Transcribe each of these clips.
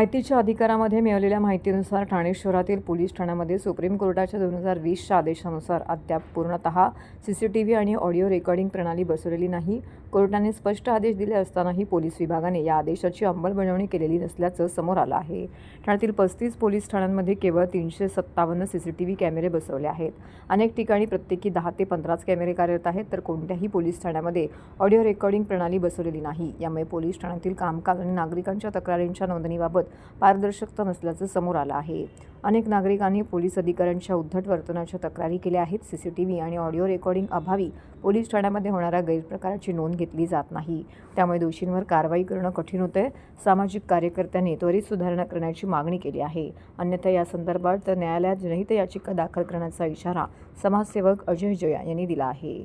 माहितीच्या अधिकारामध्ये मिळालेल्या माहितीनुसार ठाणे शहरातील पोलीस ठाण्यामध्ये सुप्रीम कोर्टाच्या दोन हजार वीसच्या आदेशानुसार अद्याप पूर्णतः सी सी टी व्ही आणि ऑडिओ रेकॉर्डिंग प्रणाली बसवलेली नाही. कोर्टाने स्पष्ट आदेश दिले असतानाही पोलीस विभागाने या आदेशाची अंमलबजावणी केलेली नसल्याचं समोर आलं आहे. ठाण्यातील पस्तीस पोलीस ठाण्यांमध्ये केवळ तीनशे सत्तावन्न सी सी टी व्ही कॅमेरे बसवले आहेत. अनेक ठिकाणी प्रत्येकी दहा ते पंधराच कॅमेरे कार्यरत आहेत तर कोणत्याही पोलीस ठाण्यामध्ये ऑडिओ रेकॉर्डिंग प्रणाली बसवलेली नाही. यामुळे पोलीस ठाण्यातील कामकाज आणि नागरिकांच्या तक्रारींच्या नोंदणीबाबत पारदर्शकता नसल्याचं समोर आलं आहे. अनेक नागरिकांनी पोलीस अधिकाऱ्यांच्या उद्धट वर्तनाच्या तक्रारी केल्या आहेत. सी सी टी व्ही आणि ऑडिओ रेकॉर्डिंग अभावी पोलीस ठाण्यामध्ये होणाऱ्या गैरप्रकाराची नोंद घेतली जात नाही. त्यामुळे दोषींवर कारवाई करणं कठीण होतंय. सामाजिक कार्यकर्त्यांनी त्वरित सुधारणा करण्याची मागणी केली आहे. अन्यथा या संदर्भात न्यायालयात जनहित याचिका दाखल करण्याचा इशारा समाजसेवक अजय जया यांनी दिला आहे.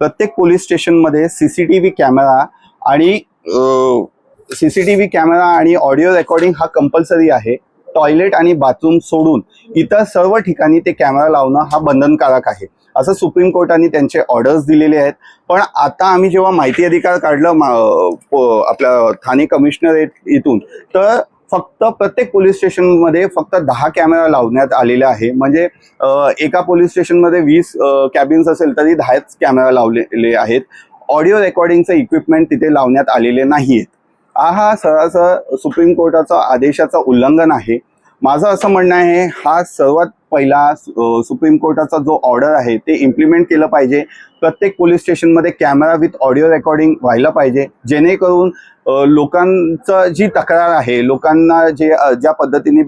प्रत्येक पोलीस स्टेशनमध्ये C C T V camera आणि सीसीटीव्ही कॅमेरा आणि ऑडिओ रेकॉर्डिंग हा कंपल्सरी आहे. टॉयलेट आणि बाथरूम सोडून इतर सर्व ठिकाणी ते कॅमेरा लावणं हा बंधनकारक आहे. असं सुप्रीम कोर्टाने त्यांचे ऑर्डर्स दिलेले आहेत. पण आता आम्ही जेव्हा माहिती अधिकार काढलं मा- आपल्या ठाणे कमिशनरेट इथून तर फक्त प्रत्येक पोलीस स्टेशनमध्ये फक्त दहा कॅमेरा लावण्यात आलेले आहे. म्हणजे एका पोलीस स्टेशनमध्ये वीस कॅबिन्स असेल तरी दहाच कॅमेरा लावलेले आहेत. ऑडिओ रेकॉर्डिंगचं इक्विपमेंट तिथे लावण्यात आलेले नाही आहेत हा सरळ सुप्रीम कोर्टाचा आदेशाचं उल्लंघन आहे. माझं असं म्हणणं आहे हा सर्वात पहिला सुप्रीम कोर्टाचा जो ऑर्डर आहे ते इम्प्लिमेंट केलं पाहिजे. प्रत्येक पोलीस स्टेशनमध्ये कॅमेरा विथ ऑडिओ रेकॉर्डिंग व्हायला पाहिजे. जेणेकरून लोकांचं जी तक्रार आहे लोकांना जे ज्या पद्धतीने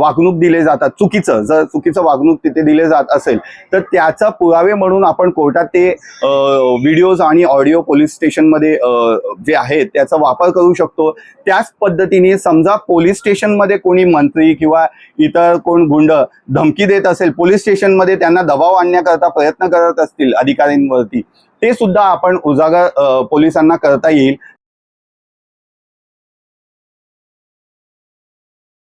वागणूक दिले जातात चुकीचं जर चुकीचं वागणूक तिथे दिले जात असेल तर त्याचा पुरावे म्हणून आपण कोर्टात ते व्हिडिओज आणि ऑडिओ पोलीस स्टेशनमध्ये जे आहेत त्याचा वापर करू शकतो. त्याच पद्धतीने समजा पोलीस स्टेशनमध्ये कोणी मंत्री किंवा इतर कोण गुंड धमकी देत असेल पोलीस स्टेशनमध्ये त्यांना दबाव आणण्याकरता प्रयत्न करत असतील अधिकाऱ्यांवरती ते सुद्धा आपण उजागर पोलिसांना करता येईल.